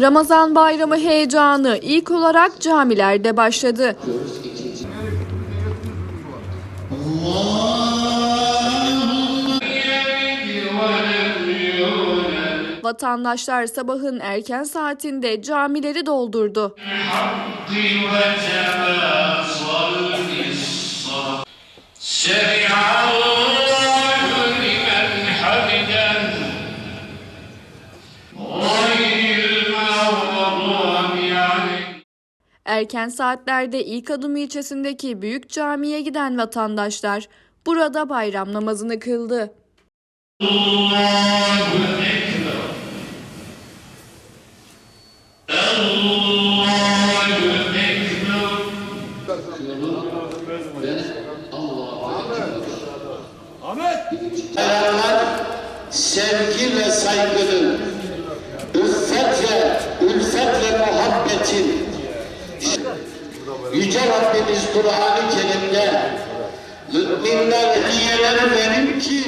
Ramazan bayramı heyecanı ilk olarak camilerde başladı. Vatandaşlar sabahın erken saatinde camileri doldurdu. Erken saatlerde ilk adım ilçesindeki büyük camiye giden vatandaşlar burada bayram namazını kıldı. Allahu Ekber. Allahu Ekber. Ahmet! sevgi ve saygının, üffet ve, ülfet ve muhabbetin, Yüce Rabbimiz Kur'an-ı Kerim'de müminler hediyeler verin ki